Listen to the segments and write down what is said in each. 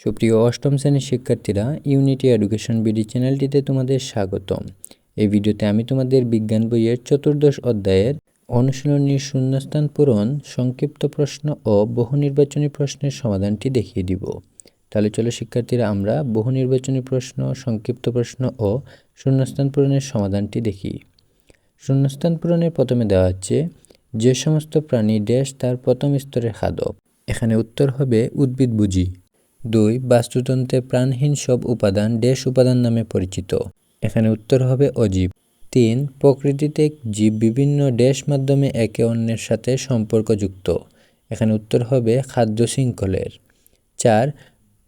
সুপ্রিয় অষ্টম শ্রেণির শিক্ষার্থীরা ইউনিটি এডুকেশন বিডি চ্যানেলটিতে তোমাদের স্বাগতম। এই ভিডিওতে আমি তোমাদের বিজ্ঞান বইয়ের চতুর্দশ অধ্যায়ের অনুশীলনীর শূন্যস্থান পূরণ, সংক্ষিপ্ত প্রশ্ন ও বহু নির্বাচনী প্রশ্নের সমাধানটি দেখিয়ে দিব। তাহলে চলো শিক্ষার্থীরা, আমরা বহু নির্বাচনী প্রশ্ন, সংক্ষিপ্ত প্রশ্ন ও শূন্যস্থান পূরণের সমাধানটি দেখি। শূন্যস্থান পূরণে প্রথমে দেওয়া হচ্ছে, যে সমস্ত প্রাণী ড্যাশ তার প্রথম স্তরের খাদক। এখানে উত্তর হবে উদ্ভিদ বুঝি। দুই, বাস্তুতন্ত্রে প্রাণহীন সব উপাদান ড্যাশ উপাদান নামে পরিচিত। এখানে উত্তর হবে অজীব। তিন, প্রকৃতিতে জীব বিভিন্ন ড্যাশ মাধ্যমে একে অন্যের সাথে সম্পর্কযুক্ত। এখানে উত্তর হবে খাদ্য শৃঙ্খলের। চার,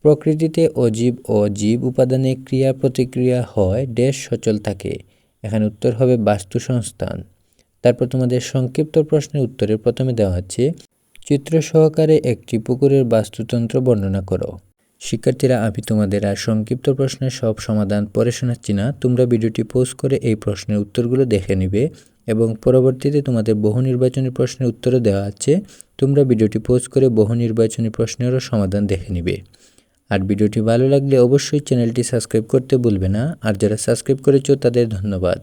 প্রকৃতিতে অজীব ও জীব উপাদানে ক্রিয়া প্রতিক্রিয়া হয় ড্যাশ সচল থাকে। এখানে উত্তর হবে বাস্তু সংস্থান তারপর তোমাদের সংক্ষিপ্ত প্রশ্নের উত্তরে প্রথমে দেওয়া হচ্ছে, চিত্র সহকারে একটি পুকুরের বাস্তুতন্ত্র বর্ণনা করো। শিক্ষার্থীরা, আমি তোমাদের আর সংক্ষিপ্ত প্রশ্নের সব সমাধান পরে শোনাচ্ছি না। তোমরা ভিডিওটি পোস্ট করে এই প্রশ্নের উত্তরগুলো দেখে নিবে এবং পরবর্তীতে তোমাদের বহু নির্বাচনী প্রশ্নের উত্তরও দেওয়া আছে। তোমরা ভিডিওটি পোস্ট করে বহু নির্বাচনী প্রশ্নেরও সমাধান দেখে নিবে। আর ভিডিওটি ভালো লাগলে অবশ্যই চ্যানেলটি সাবস্ক্রাইব করতে ভুলবে না। আর যারা সাবস্ক্রাইব করেছ তাদের ধন্যবাদ।